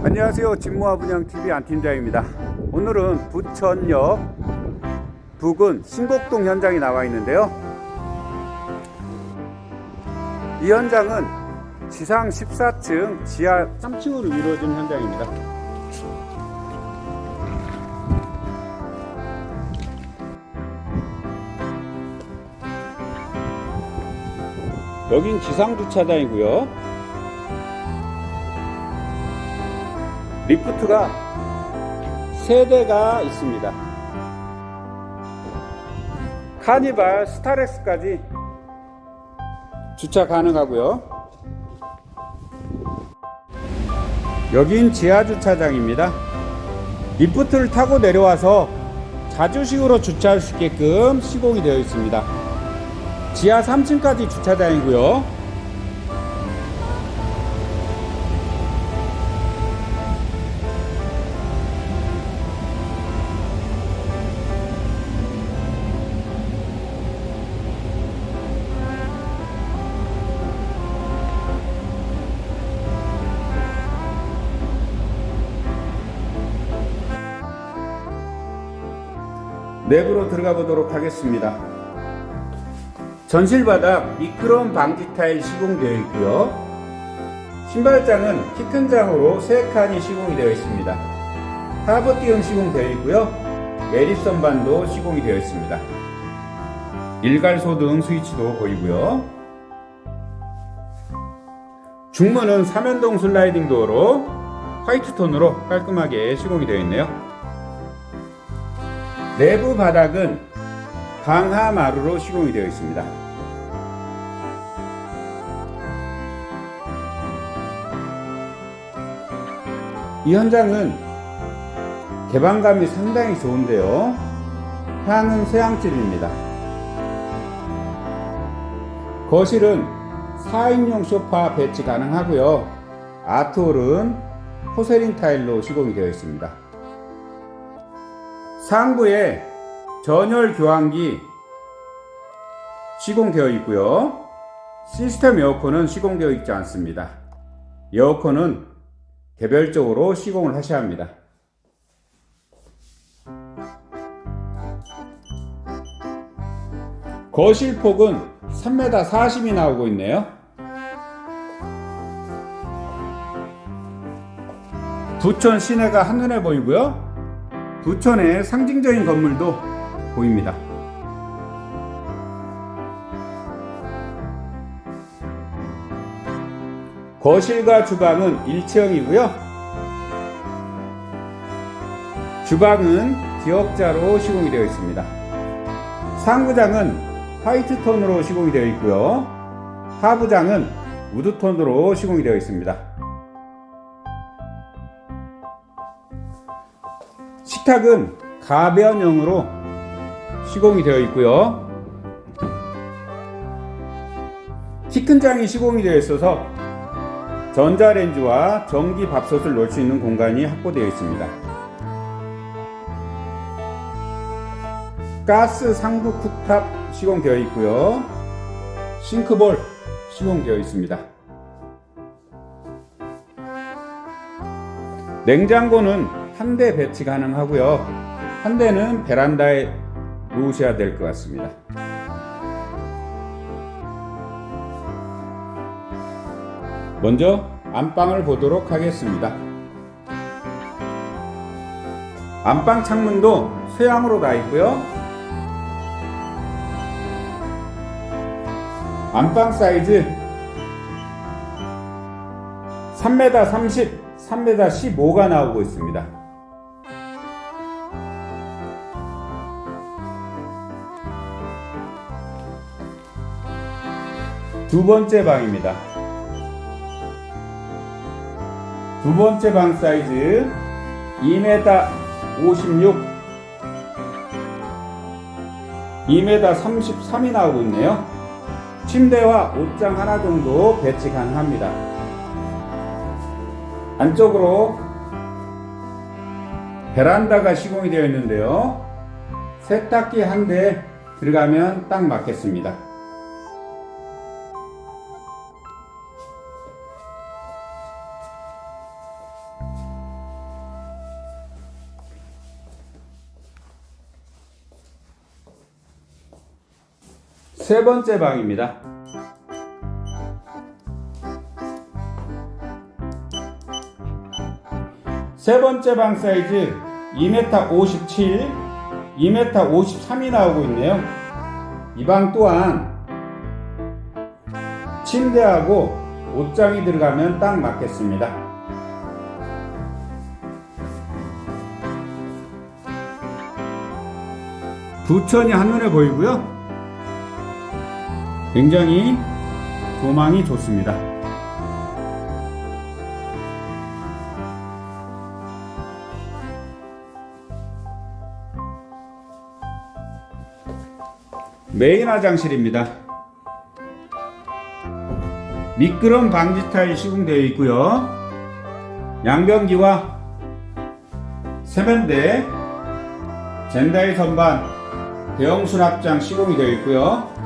안녕하세요. 진모아 분양TV 안팀장입니다. 오늘은 부천역 부근 신곡동 현장에 나와 있는데요. 이 현장은 지상 14층, 지하 3층으로 이루어진 현장입니다. 여긴 지상 주차장이고요. 리프트가 세 대가 있습니다. 카니발 스타렉스까지 주차 가능하고요. 여긴 지하 주차장입니다. 리프트를 타고 내려와서 자주식으로 주차할 수 있게끔 시공이 되어 있습니다. 지하 3층까지 주차장이고요. 내부로 들어가 보도록 하겠습니다. 전실 바닥 미끄럼 방지 타일 시공되어 있고요. 신발장은 키 큰 장으로 3칸이 시공이 되어 있습니다. 띄움 시공되어 있고요. 매립 선반도 시공이 되어 있습니다. 일괄소 등 스위치도 보이고요. 중문은 삼연동 슬라이딩 도어로 화이트 톤으로 깔끔하게 시공이 되어 있네요. 내부 바닥은 강하 마루로 시공이 되어 있습니다. 이 현장은 개방감이 상당히 좋은데요. 향은 서양집입니다. 거실은 4인용 소파 배치 가능하고요. 아트홀은 포세린 타일로 시공이 되어 있습니다. 상부에 전열 교환기 시공되어 있고요. 시스템 에어컨은 시공되어 있지 않습니다. 에어컨은 개별적으로 시공을 하셔야 합니다. 거실 폭은 3m 40이 나오고 있네요. 부천 시내가 한눈에 보이고요. 부천의 상징적인 건물도 보입니다. 거실과 주방은 1층이고요. 주방은 기역자로 시공이 되어 있습니다. 상부장은 화이트 톤으로 시공이 되어 있고요. 하부장은 우드 톤으로 시공이 되어 있습니다. 식탁은 가변형으로 시공이 되어 있고요. 키 큰 장이 시공이 되어 있어서 전자레인지와 전기 밥솥을 놓을 수 있는 공간이 확보되어 있습니다. 가스 상부 쿡탑 시공되어 있고요. 싱크볼 시공되어 있습니다. 냉장고는 한 대 배치 가능하고요. 한 대는 베란다에 놓으셔야 될 것 같습니다. 먼저 안방을 보도록 하겠습니다. 안방 창문도 쇠향으로 다 있고요. 안방 사이즈 3m 30, 3m 15가 나오고 있습니다. 두 번째 방입니다. 두 번째 방 사이즈 2m 56, 2m 33이 나오고 있네요. 침대와 옷장 하나 정도 배치 가능합니다. 안쪽으로 베란다가 시공이 되어 있는데요. 세탁기 한 대 들어가면 딱 맞겠습니다. 세 번째 방입니다. 세 번째 방 사이즈 2m 57, 2m 53이 나오고 있네요. 이 방 또한 침대하고 옷장이 들어가면 딱 맞겠습니다. 부천이 한눈에 보이고요. 굉장히 조망이 좋습니다. 메인 화장실입니다. 미끄럼 방지 타일 시공되어 있고요. 양변기와 세면대, 젠다이 선반, 대형 수납장 시공이 되어 있고요.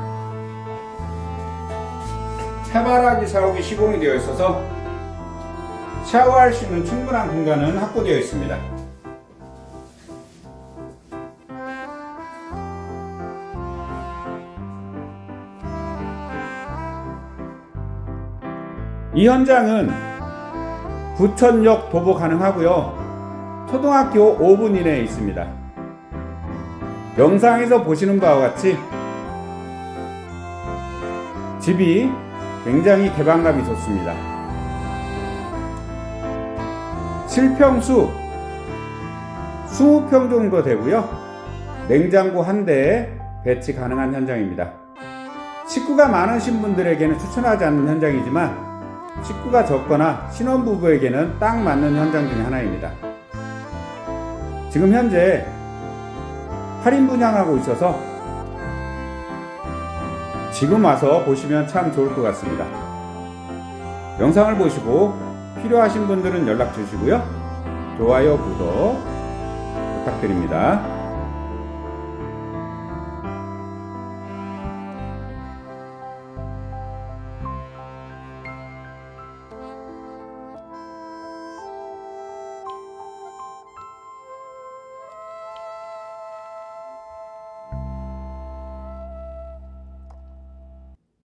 해바라기 사옥이 시공이 되어 있어서 샤워할 수 있는 충분한 공간은 확보되어 있습니다. 이 현장은 부천역 도보 가능하고요. 초등학교 5분 이내에 있습니다. 영상에서 보시는 바와 같이 집이 굉장히 개방감이 좋습니다. 실평수 20평 정도 되고요. 냉장고 한 대에 배치 가능한 현장입니다. 식구가 많으신 분들에게는 추천하지 않는 현장이지만 식구가 적거나 신혼부부에게는 딱 맞는 현장 중에 하나입니다. 지금 현재 할인 분양하고 있어서 지금 와서 보시면 참 좋을 것 같습니다. 영상을 보시고 필요하신 분들은 연락 주시고요. 좋아요, 구독 부탁드립니다.